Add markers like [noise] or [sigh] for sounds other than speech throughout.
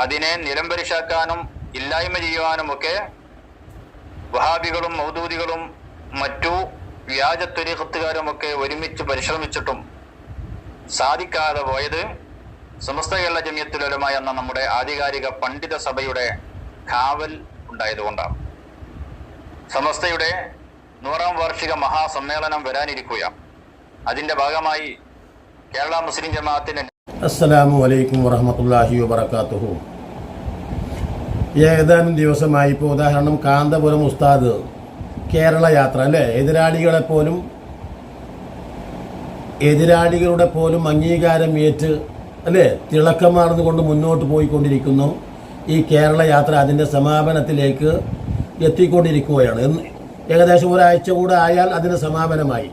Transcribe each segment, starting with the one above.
അതിനെ നിലംപരിശാക്കാനും ഇല്ലായ്മ ചെയ്യുവാനുമൊക്കെ വഹാബികളും മൗദൂദികളും മറ്റു വ്യാജ ഒക്കെ ഒരുമിച്ച് പരിശ്രമിച്ചിട്ടും സാധിക്കാതെ പോയത് സമസ്ത കേരള ജമ്യത്തിലൊരുമായി എന്ന നമ്മുടെ ആധികാരിക പണ്ഡിത സഭയുടെ കാവൽ ഉണ്ടായതുകൊണ്ടാണ്. സമസ്തയുടെ നൂറാം വാർഷിക മഹാസമ്മേളനം വരാനിരിക്കുകയാണ്. അതിന്റെ ഭാഗമായി കേരള മുസ്ലിം ജമാഅത്തിന്റെ അസ്സലാമു അലൈക്കും വറഹമത്തല്ലാഹി വബർക്കാത്തുഹു ഏതാനും ദിവസമായി ഇപ്പോൾ ഉദാഹരണം കാന്തപുരം ഉസ്താദ് കേരള യാത്ര അല്ലേ? എതിരാളികളെ പോലും എതിരാളികളുടെ പോലും അംഗീകാരം ഏറ്റ് അല്ലേ? തിളക്കമാർന്നു കൊണ്ട് മുന്നോട്ട് പോയിക്കൊണ്ടിരിക്കുന്നു. ഈ കേരള യാത്ര അതിന്റെ സമാപനത്തിലേക്ക് എത്തിക്കൊണ്ടിരിക്കുകയാണ്. ഏകദേശം ഒരാഴ്ച കൂടെ ആയാൽ അതിന് സമാപനമായി.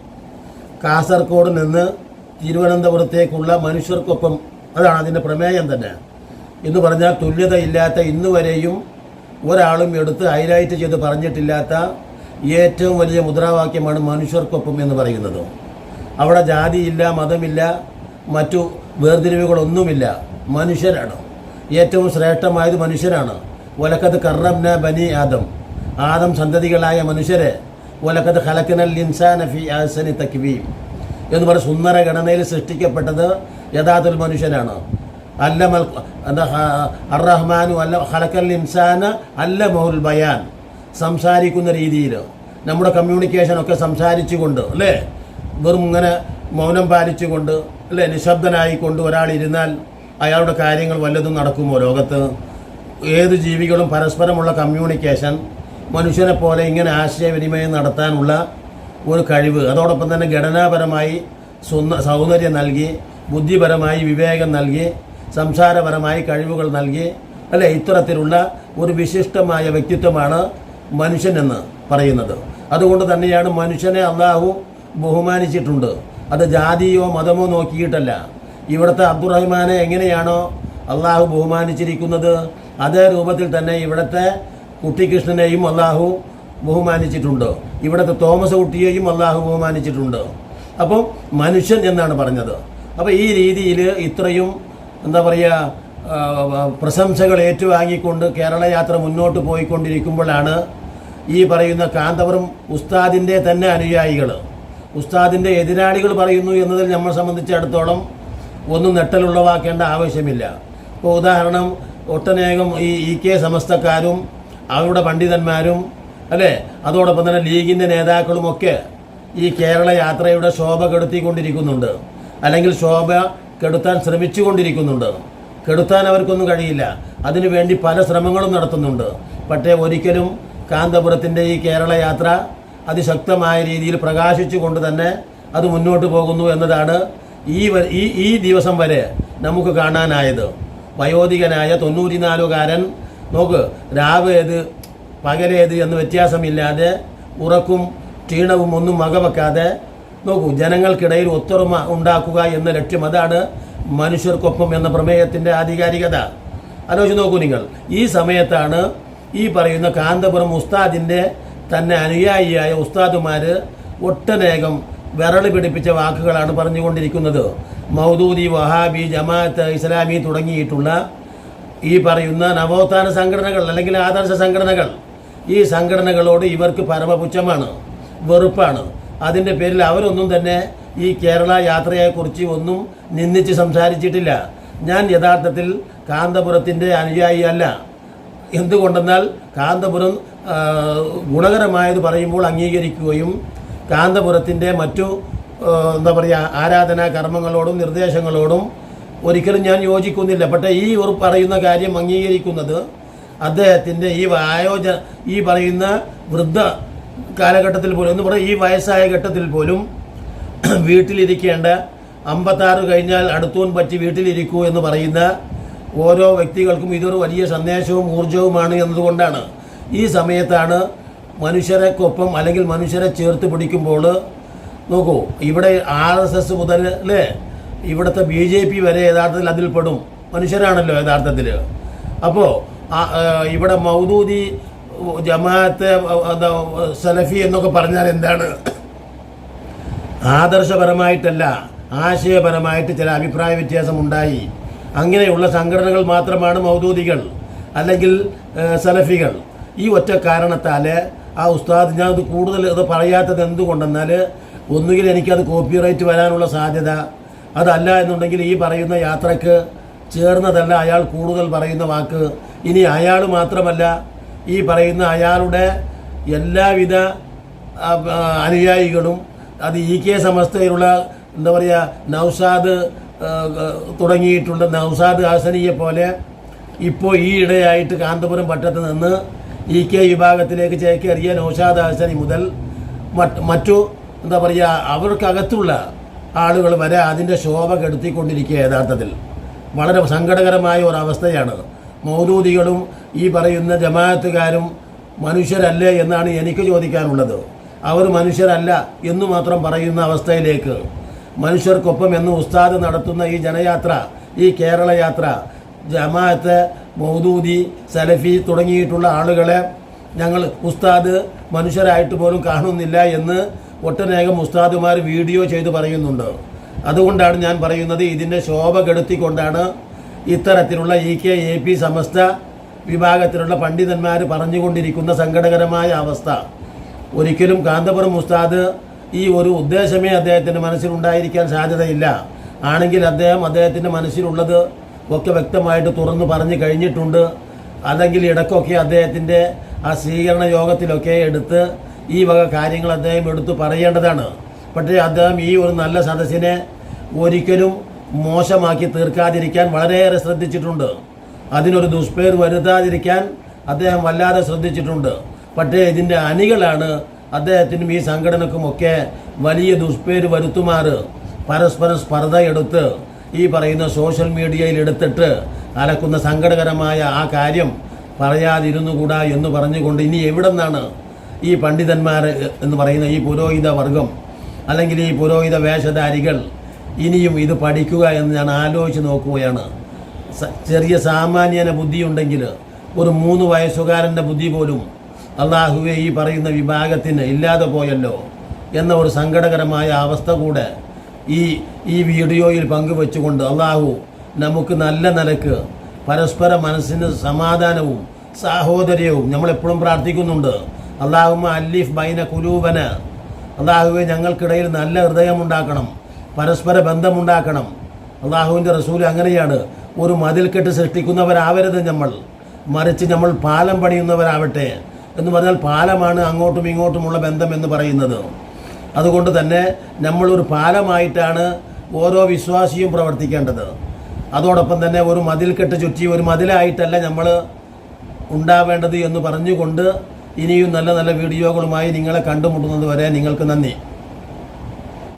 കാസർഗോഡ് നിന്ന് തിരുവനന്തപുരത്തേക്കുള്ള മനുഷ്യർക്കൊപ്പം അതാണ് അതിന്റെ പ്രമേയം തന്നെ. എന്ന് പറഞ്ഞാൽ തുല്യതയില്ലാത്ത ഇന്ന് വരെയും ഒരാളും എടുത്ത് ഹൈലൈറ്റ് ചെയ്ത് പറഞ്ഞിട്ടില്ലാത്ത ഏറ്റവും വലിയ മുദ്രാവാക്യമാണ് മനുഷ്യർക്കൊപ്പം എന്ന് പറയുന്നത്. അവിടെ ജാതിയില്ല മതമില്ല മറ്റു വേർതിരിവുകളൊന്നുമില്ല. മനുഷ്യരാണ്. ഏറ്റവും ശ്രേഷ്ഠമായത് മനുഷ്യരാണ്. ഒലക്കത് കറംന ബനി ആദം. ആദം സന്തതികളായ മനുഷ്യരെ. ഒലക്കത് ഹലക്കനൽ ഇൻസാന ഫി ആസനി തക്വീം. എന്ന് പറഞ്ഞ സുന്ദര ഘടനയിൽ സൃഷ്ടിക്കപ്പെട്ടത് യഥാർത്ഥ മനുഷ്യനാണ്. അല്ലമൽ എന്താ അറഹ്മാനു അല്ല ഹലക്കൽ ഇൻസാന് അല്ല മൗൽ ബയാൻ. സംസാരിക്കുന്ന രീതിയിൽ. നമ്മുടെ കമ്മ്യൂണിക്കേഷൻ കമ്മ്യൂണിക്കേഷനൊക്കെ സംസാരിച്ചുകൊണ്ട് അല്ലേ? വെറും ഇങ്ങനെ മൗനം പാലിച്ചുകൊണ്ട് അല്ലേ? നിശബ്ദനായിക്കൊണ്ട് ഒരാൾ ഇരുന്നാൽ അയാളുടെ കാര്യങ്ങൾ വല്ലതും നടക്കുമോ ലോകത്ത്? ഏത് ജീവികളും പരസ്പരമുള്ള കമ്മ്യൂണിക്കേഷൻ മനുഷ്യനെ പോലെ ഇങ്ങനെ ആശയവിനിമയം നടത്താനുള്ള ഒരു കഴിവ്. അതോടൊപ്പം തന്നെ ഘടനാപരമായി സുന്ദ സൗന്ദര്യം നൽകി ബുദ്ധിപരമായി വിവേകം നൽകി സംസാരപരമായി കഴിവുകൾ നൽകി അല്ലെ? ഇത്തരത്തിലുള്ള ഒരു വിശിഷ്ടമായ വ്യക്തിത്വമാണ് മനുഷ്യനെന്ന് പറയുന്നത്. അതുകൊണ്ട് തന്നെയാണ് മനുഷ്യനെ അള്ളാഹു ബഹുമാനിച്ചിട്ടുണ്ട്. അത് ജാതിയോ മതമോ നോക്കിയിട്ടല്ല. ഇവിടുത്തെ അബ്ദുറഹ്മാനെ എങ്ങനെയാണോ അള്ളാഹു ബഹുമാനിച്ചിരിക്കുന്നത്? അതേ രൂപത്തിൽ തന്നെ ഇവിടുത്തെ കുട്ടിക്കൃഷ്ണനെയും അള്ളാഹു ബഹുമാനിച്ചിട്ടുണ്ട്? ഇവിടുത്തെ തോമസ് കുട്ടിയെയും അള്ളാഹു ബഹുമാനിച്ചിട്ടുണ്ട്. അപ്പം മനുഷ്യൻ എന്നാണ് പറഞ്ഞത്. അപ്പോൾ ഈ രീതിയിൽ ഇത്രയും എന്താ പറയുക പ്രശംസകൾ ഏറ്റുവാങ്ങിക്കൊണ്ട് കേരള യാത്ര മുന്നോട്ട് പോയിക്കൊണ്ടിരിക്കുമ്പോഴാണ് ഈ പറയുന്ന കാന്തപുരം ഉസ്താദിന്റെ തന്നെ അനുയായികൾ. ഉസ്താദിന്റെ എതിരാളികൾ പറയുന്നു എന്നതിൽ നമ്മളെ സംബന്ധിച്ചിടത്തോളം ഒന്നും നെട്ടലുള്ളവാക്കേണ്ട ആവശ്യമില്ല. ഇപ്പോൾ ഉദാഹരണം ഒട്ടനേകം ഈ ഇ കെ സമസ്തക്കാരും അവരുടെ പണ്ഡിതന്മാരും അല്ലേ? അതോടൊപ്പം തന്നെ ലീഗിന്റെ നേതാക്കളുമൊക്കെ ഈ കേരള യാത്രയുടെ ശോഭ കെടുത്തിക്കൊണ്ടിരിക്കുന്നുണ്ട്. അല്ലെങ്കിൽ ശോഭ കെടുത്താൻ ശ്രമിച്ചുകൊണ്ടിരിക്കുന്നുണ്ട്. കെടുത്താൻ അവർക്കൊന്നും കഴിയില്ല. അതിനുവേണ്ടി പല ശ്രമങ്ങളും നടത്തുന്നുണ്ട്. പക്ഷേ ഒരിക്കലും കാന്തപുരത്തിന്റെ ഈ കേരള യാത്ര അതിശക്തമായ രീതിയിൽ പ്രകാശിച്ചു കൊണ്ട് തന്നെ അത് മുന്നോട്ട് പോകുന്നു എന്നതാണ് ഈ ഈ ഈ ദിവസം വരെ നമുക്ക് കാണാനായത്. വയോധികനായ തൊണ്ണൂറ്റിനാലുകാരൻ നോക്ക് രാവ് ഏത് പകലേത് എന്ന് വ്യത്യാസമില്ലാതെ ഉറക്കും ക്ഷീണവും ഒന്നും വകവെക്കാതെ നോക്കൂ ജനങ്ങൾക്കിടയിൽ ഒത്തൊരുമ ഉണ്ടാക്കുക എന്ന ലക്ഷ്യം അതാണ് മനുഷ്യർക്കൊപ്പം എന്ന പ്രമേയത്തിന്റെ ആധികാരികത. ആലോചിച്ച് നോക്കൂ നിങ്ങൾ ഈ സമയത്താണ് ഈ പറയുന്ന കാന്തപുരം ഉസ്താദിന്റെ തന്നെ അനുയായിയായ ഉസ്താദുമാർ ഒട്ടനേകം വിരൾ പിടിപ്പിച്ച വാക്കുകളാണ് പറഞ്ഞുകൊണ്ടിരിക്കുന്നത്. മൗദൂദി വഹാബി ജമാഅത്ത് ഇസ്ലാമി തുടങ്ങിയിട്ടുള്ള ഈ പറയുന്ന നവോത്ഥാന സംഘടനകൾ അല്ലെങ്കിൽ ആദർശ സംഘടനകൾ. ഈ സംഘടനകളോട് ഇവർക്ക് പരമപുച്ഛമാണ് വെറുപ്പാണ്. അതിന്റെ പേരിൽ അവരൊന്നും തന്നെ ഈ കേരള യാത്രയെക്കുറിച്ച് ഒന്നും നിന്ദിച്ച് സംസാരിച്ചിട്ടില്ല. ഞാൻ യഥാർത്ഥത്തിൽ കാന്തപുരത്തിന്റെ അനുയായി അല്ല. എന്തുകൊണ്ടെന്നാൽ കാന്തപുരം ഗുണകരമായത് പറയുമ്പോൾ അംഗീകരിക്കുകയും കാന്തപുരത്തിന്റെ മറ്റു എന്താ പറയുക ആരാധനാ കർമ്മങ്ങളോടും നിർദ്ദേശങ്ങളോടും ഒരിക്കലും ഞാൻ യോജിക്കുന്നില്ല. പക്ഷേ ഈ ഒരു പറയുന്ന കാര്യം അംഗീകരിക്കുന്നത് അദ്ദേഹത്തിന്റെ ഈ ആയോജ ഈ പറയുന്ന വൃദ്ധ കാലഘട്ടത്തിൽ പോലും എന്ന് പറയുക ഈ വയസ്സായ ഘട്ടത്തിൽ പോലും [clears throat] വീട്ടിലിരിക്കേണ്ട അമ്പത്താറ് കഴിഞ്ഞാൽ അടുത്തൂൻ പറ്റി വീട്ടിലിരിക്കൂ എന്ന് പറയുന്ന ഓരോ വ്യക്തികൾക്കും ഇതൊരു വലിയ സന്ദേശവും ഊർജവുമാണ് എന്നതുകൊണ്ടാണ്. ഈ സമയത്താണ് മനുഷ്യരെക്കൊപ്പം അല്ലെങ്കിൽ മനുഷ്യരെ ചേർത്ത് പിടിക്കുമ്പോൾ നോക്കൂ ഇവിടെ ആർ എസ് എസ് മുതൽ അല്ലേ ഇവിടുത്തെ ബി ജെ പി വരെ യഥാർത്ഥത്തിൽ അതിൽ പെടും മനുഷ്യരാണല്ലോ യഥാർത്ഥത്തിൽ അപ്പോൾ ഇവിടെ മൗദൂദി ജമാഅത്ത് സലഫി എന്നൊക്കെ പറഞ്ഞാൽ എന്താണ്? ആദർശപരമായിട്ടല്ല ആശയപരമായിട്ട് ചില അഭിപ്രായ വ്യത്യാസം ഉണ്ടായി അങ്ങനെയുള്ള സംഘടനകൾ മാത്രമാണ് മൗദൂദികൾ അല്ലെങ്കിൽ സലഫികൾ. ഈ ഒറ്റ കാരണത്താൽ ആ ഉസ്താദ് ഞാൻ ഇത് കൂടുതൽ ഇത് പറയാത്തത് എന്തുകൊണ്ടെന്നാൽ ഒന്നുകിൽ എനിക്കത് കോപ്പിറൈറ്റ് വരാനുള്ള സാധ്യത അതല്ല എന്നുണ്ടെങ്കിൽ ഈ പറയുന്ന യാത്രയ്ക്ക് ചേർന്നതല്ല അയാൾ കൂടുതൽ പറയുന്ന വാക്ക്. ഇനി അയാൾ മാത്രമല്ല ഈ പറയുന്ന അയാളുടെ എല്ലാവിധ അനുയായികളും അത് ഇ കെ സമസ്തയിലുള്ള എന്താ പറയുക നൗസാദ് തുടങ്ങിയിട്ടുണ്ട്. നൗസാദ് ഹാസനിയെ പോലെ ഇപ്പോൾ ഈ ഇടയായിട്ട് കാന്തപുരം പട്ടത്ത് നിന്ന് ഇ കെ വിഭാഗത്തിലേക്ക് ചേക്കേറിയ നൗഷാദ് ഹാസനി മുതൽ മറ്റു എന്താ പറയുക അവർക്കകത്തുള്ള ആളുകൾ വരെ അതിന്റെ ശോഭ കെടുത്തിക്കൊണ്ടിരിക്കുക യഥാർത്ഥത്തിൽ. വളരെ സങ്കടകരമായ ഒരു മൗദൂദികളും ഈ പറയുന്ന ജമാഅത്തുകാരും മനുഷ്യരല്ലേ എന്നാണ് എനിക്ക് ചോദിക്കാനുള്ളത്. അവർ മനുഷ്യരല്ല എന്ന് മാത്രം പറയുന്ന അവസ്ഥയിലേക്ക് മനുഷ്യർക്കൊപ്പം എന്ന് ഉസ്താദ് നടത്തുന്ന ഈ ജനയാത്ര ഈ കേരള യാത്ര ജമാഅത്ത് മൗദൂദി സലഫി തുടങ്ങിയിട്ടുള്ള ആളുകളെ ഞങ്ങൾ ഉസ്താദ് മനുഷ്യരായിട്ട് പോലും കാണുന്നില്ല എന്ന് ഒട്ടനേകം ഉസ്താദുമാർ വീഡിയോ ചെയ്ത് പറയുന്നുണ്ട്. അതുകൊണ്ടാണ് ഞാൻ പറയുന്നത് ഇതിന്റെ ശോഭ കെടുത്തിക്കൊണ്ടാണ് ഇത്തരത്തിലുള്ള E K A P Samastha വിഭാഗത്തിലുള്ള പണ്ഡിതന്മാർ പറഞ്ഞുകൊണ്ടിരിക്കുന്ന സങ്കടകരമായ അവസ്ഥ. ഒരിക്കലും കാന്തപുരം ഉസ്താദ് ഈ ഒരു ഉദ്ദേശമേ അദ്ദേഹത്തിന്റെ മനസ്സിലുണ്ടായിരിക്കാൻ സാധ്യതയില്ല. ആണെങ്കിൽ അദ്ദേഹം അദ്ദേഹത്തിന്റെ മനസ്സിലുള്ളത് ഒക്കെ വ്യക്തമായിട്ട് തുറന്നു പറഞ്ഞു കഴിഞ്ഞിട്ടുണ്ട്. അല്ലെങ്കിൽ ഇടയ്ക്കൊക്കെ അദ്ദേഹത്തിന്റെ ആ സ്വീകരണ യോഗത്തിലൊക്കെ എടുത്ത് ഈ വക കാര്യങ്ങൾ അദ്ദേഹം എടുത്തു പറയേണ്ടതാണ്. പക്ഷേ അദ്ദേഹം ഈ ഒരു നല്ല സദസ്സിനെ ഒരിക്കലും മോശമാക്കി തീർക്കാതിരിക്കാൻ വളരെയേറെ ശ്രദ്ധിച്ചിട്ടുണ്ട്. അതിനൊരു ദുഷ്പേര് വരുത്താതിരിക്കാൻ അദ്ദേഹം വല്ലാതെ ശ്രദ്ധിച്ചിട്ടുണ്ട്. പക്ഷേ ഇതിന്റെ അണികളാണ് അദ്ദേഹത്തിനും ഈ സംഘടനക്കുമൊക്കെ വലിയ ദുഷ്പേര് വരുത്തുമാറ്. പരസ്പരം സ്പർദ്ധയെടുത്ത് ഈ പറയുന്ന സോഷ്യൽ മീഡിയയിൽ എടുത്തിട്ട് അലക്കുന്ന സങ്കടകരമായ ആ കാര്യം പറയാതിരുന്നുകൂടാ എന്ന് പറഞ്ഞുകൊണ്ട് ഇനി എവിടെ നിന്നാണ് ഈ പണ്ഡിതന്മാർ എന്ന് പറയുന്ന ഈ പുരോഹിത വർഗം അല്ലെങ്കിൽ ഈ പുരോഹിത വേഷധാരികൾ ഇനിയും ഇത് പഠിക്കുക എന്ന് ഞാൻ ആലോചിച്ച് നോക്കുകയാണ്. ചെറിയ സാമാന്യന ബുദ്ധിയുണ്ടെങ്കിൽ ഒരു മൂന്ന് വയസ്സുകാരന്റെ ബുദ്ധി പോലും അള്ളാഹുവെ ഈ പറയുന്ന വിഭാഗത്തിന് ഇല്ലാതെ പോയല്ലോ എന്ന ഒരു സങ്കടകരമായ അവസ്ഥ കൂടെ ഈ ഈ വീഡിയോയിൽ പങ്കുവെച്ചുകൊണ്ട് അള്ളാഹു നമുക്ക് നല്ല നിലയ്ക്ക് പരസ്പര മനസ്സിന് സമാധാനവും സാഹോദര്യവും നമ്മളെപ്പോഴും പ്രാർത്ഥിക്കുന്നുണ്ട്. അള്ളാഹുമ അല്ലീഫ് ബൈന കുലൂബന. അള്ളാഹുവെ ഞങ്ങൾക്കിടയിൽ നല്ല ഹൃദയമുണ്ടാക്കണം. പരസ്പര ബന്ധമുണ്ടാക്കണം. അള്ളാഹുവിന്റെ റസൂൽ അങ്ങനെയാണ്. ഒരു മതിൽക്കെട്ട് സൃഷ്ടിക്കുന്നവരാവരുത് നമ്മൾ. മറിച്ച് നമ്മൾ പാലം പണിയുന്നവരാവട്ടെ എന്ന് പറഞ്ഞാൽ പാലമാണ് അങ്ങോട്ടും ഇങ്ങോട്ടുമുള്ള ബന്ധം എന്ന് പറയുന്നത്. അതുകൊണ്ട് തന്നെ നമ്മളൊരു പാലമായിട്ടാണ് ഓരോ വിശ്വാസിയും പ്രവർത്തിക്കേണ്ടത്. അതോടൊപ്പം തന്നെ ഒരു മതിൽക്കെട്ട് ചുറ്റി ഒരു മതിലായിട്ടല്ല നമ്മൾ ഉണ്ടാവേണ്ടത് എന്ന് പറഞ്ഞുകൊണ്ട് ഇനിയും നല്ല നല്ല വീഡിയോകളുമായി നിങ്ങളെ കണ്ടുമുട്ടുന്നത് വരെ നിങ്ങൾക്ക് നന്ദി.